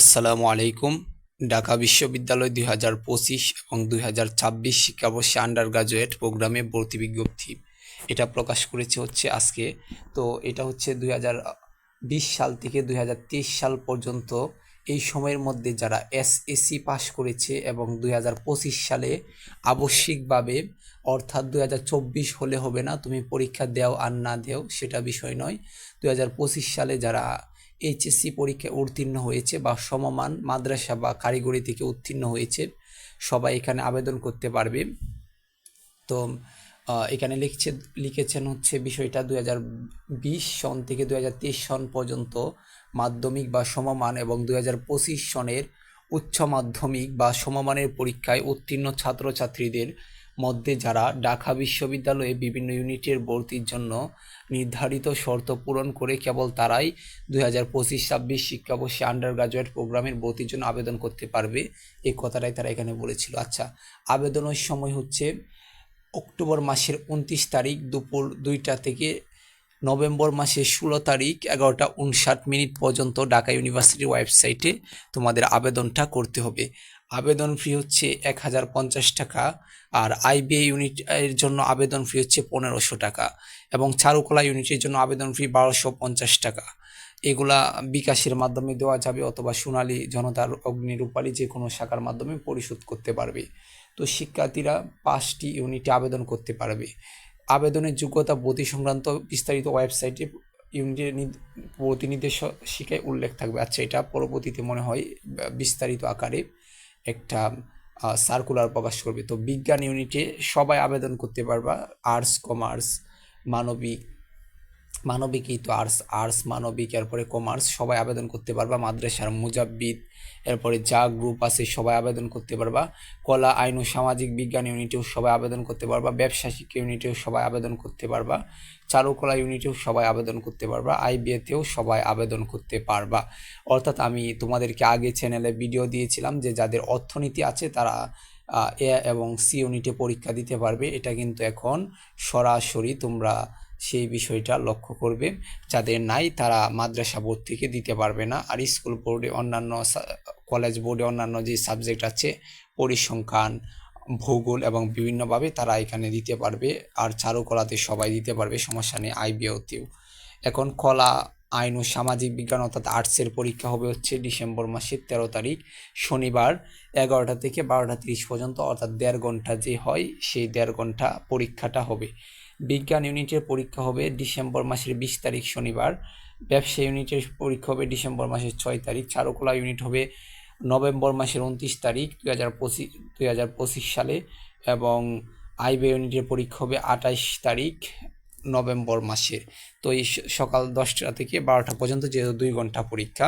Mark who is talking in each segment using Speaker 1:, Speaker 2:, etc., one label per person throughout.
Speaker 1: আসসালামু আলাইকুম। ঢাকা বিশ্ববিদ্যালয় দুই হাজার পঁচিশ এবং দুই হাজার ছাব্বিশ শিক্ষাবর্ষে আন্ডার গ্রাজুয়েট প্রোগ্রামে ভর্তি বিজ্ঞপ্তি। এটা প্রকাশ করেছে হচ্ছে আজকে। তো এটা হচ্ছে দুই হাজার বিশ সাল থেকে দুই হাজার তেইশ সাল পর্যন্ত এই সময়ের মধ্যে যারা এস এসএসসি পাশ করেছে এবং দুই হাজার পঁচিশ সালে আবশ্যিকভাবে অর্থাৎ দুই হাজার চব্বিশ হলে হবে না, তুমি পরীক্ষা দেও আর না দেও সেটা বিষয় নয়। দুই সালে যারা এইচএসসি পরীক্ষায় উত্তীর্ণ হয়েছে বা সমমান মাদ্রাসা বা কারিগরি থেকে উত্তীর্ণ হয়েছে। সবাই এখানে আবেদন করতে পারবে। তো এখানে লিখছে, লিখেছেন হচ্ছে বিষয়টা দুই হাজার সন থেকে দুই হাজার তেইশ সন পর্যন্ত মাধ্যমিক বা সমমান এবং দুই হাজার পঁচিশ সনের উচ্চ মাধ্যমিক বা সমমানের পরীক্ষায় উত্তীর্ণ ছাত্রছাত্রীদের মধ্যে যারা ঢাকা বিশ্ববিদ্যালয়ে বিভিন্ন ইউনিটের ভর্তির জন্য নির্ধারিত শর্ত পূরণ করে কেবল তারাই দুই হাজার পঁচিশ ছাব্বিশ শিক্ষাবর্ষে আন্ডার গ্রাজুয়েট প্রোগ্রামের ভর্তির জন্য আবেদন করতে পারবে। এই কথাটাই তারা এখানে বলেছিল। আচ্ছা আবেদনের সময় হচ্ছে অক্টোবর মাসের উনত্রিশ তারিখ দুপুর দুইটা থেকে নভেম্বর মাসের ষোলো তারিখ এগারোটা উনষাট মিনিট পর্যন্ত ঢাকা ইউনিভার্সিটির ওয়েবসাইটে তোমাদের আবেদনটা করতে হবে। আবেদন ফি হচ্ছে এক হাজার পঞ্চাশ টাকা আর আইবিএ ইউনিট এর জন্য আবেদন ফি হচ্ছে পনেরোশো টাকা এবং চারুকলা ইউনিটের জন্য আবেদন ফি বারোশো পঞ্চাশ টাকা। এগুলা বিকাশের মাধ্যমে দেওয়া যাবে অথবা সোনালী জনতার অগ্নি রূপালী যে কোনো শাখার মাধ্যমে পরিশোধ করতে পারবে। তো শিক্ষার্থীরা পাঁচটি ইউনিটে আবেদন করতে পারবে। আবেদনের যোগ্যতা ভর্তি সংক্রান্ত বিস্তারিত ওয়েবসাইটে ইউনিটের নিদ- ভর্তি নির্দেশিকায় উল্লেখ থাকবে। আচ্ছা এটা পরবর্তীতে মনে হয় বিস্তারিত আকারে। একটা সার্কুলার প্রকাশ করবে। তো বিজ্ঞান ইউনিটে সবাই আবেদন করতে পারবা আর্টস কমার্স মানবিক মানবিকই তো আর্টস আর্টস, মানবিক, এরপরে কমার্স, সবাই আবেদন করতে পারবা। মাদ্রাসার মুজাব্বিদ, এরপরে যা গ্রুপ আছে সবাই আবেদন করতে পারবা। কলা, আইন ও সামাজিক বিজ্ঞান ইউনিটেও সবাই আবেদন করতে পারবা। ব্যবসা, শিক্ষা ইউনিটেও সবাই আবেদন করতে পারবা। চারুকলা ইউনিটেও সবাই আবেদন করতে পারবা। আইবিএতেও সবাই আবেদন করতে পারবা। অর্থাৎ আমি তোমাদেরকে আগে চ্যানেলে ভিডিও দিয়েছিলাম যে যাদের অর্থনীতি আছে তারা এ এবং সি ইউনিটে পরীক্ষা দিতে পারবে। এটা কিন্তু এখন সরাসরি তোমরা সেই বিষয়টা লক্ষ্য করবে। যাদের নাই, তারা মাদ্রাসা বোর্ড থেকে দিতে পারবে না। আর স্কুল বোর্ডে অন্যান্য কলেজ বোর্ডে অন্যান্য যে সাবজেক্ট আছে, পরিসংখ্যান, ভূগোল এবং বিভিন্নভাবে তারা এখানে দিতে পারবে। আর চারুকলাতে সবাই দিতে পারবে, সমস্যা নেই আইবিওতেও এখন কলা, আইন ও সামাজিক বিজ্ঞান অর্থাৎ আর্টসের পরীক্ষা হবে হচ্ছে ডিসেম্বর মাসের তেরো তারিখ। শনিবার এগারোটা থেকে বারোটা তিরিশ পর্যন্ত, অর্থাৎ দেড় ঘণ্টা যে হয়, সেই দেড় ঘণ্টা পরীক্ষাটা হবে। বিজ্ঞান ইউনিটের পরীক্ষা হবে ডিসেম্বর মাসের বিশ তারিখ শনিবার। ব্যবসা ইউনিটের পরীক্ষা হবে ডিসেম্বর মাসের ছয় তারিখ। চারুকলা ইউনিট হবে নভেম্বর মাসের উনত্রিশ তারিখ দুই হাজার পঁচিশ, দুই হাজার পঁচিশ সালে এবং আইবে ইউনিটের পরীক্ষা হবে আঠাইশ তারিখ নভেম্বর মাসের। তো এই সকাল দশটা থেকে বারোটা পর্যন্ত যেহেতু দুই ঘণ্টা পরীক্ষা।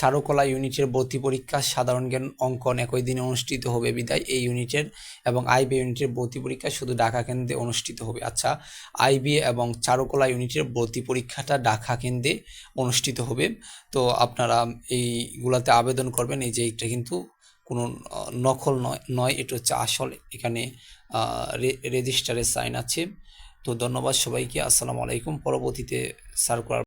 Speaker 1: চারুকলা ইউনিটের ভর্তি পরীক্ষা সাধারণ জ্ঞান অঙ্কন একই দিনে অনুষ্ঠিত হবে বিদায় এই ইউনিটের এবং আইবি ইউনিটের ভর্তি পরীক্ষা শুধু ঢাকা কেন্দ্রে অনুষ্ঠিত হবে। আচ্ছা আইবি এবং চারুকলা ইউনিটের ভর্তি পরীক্ষাটা ঢাকা কেন্দ্রে অনুষ্ঠিত হবে। তো আপনারা এইগুলাতে আবেদন করবেন, এই যে এটা কিন্তু কোনো নকল নয় নয়, এটা হচ্ছে আসল। এখানে রেজিস্টারের সাইন আছে। তো ধন্যবাদ সবাইকে। আসসালামু আলাইকুম। পরবর্তীতে সার্কুলার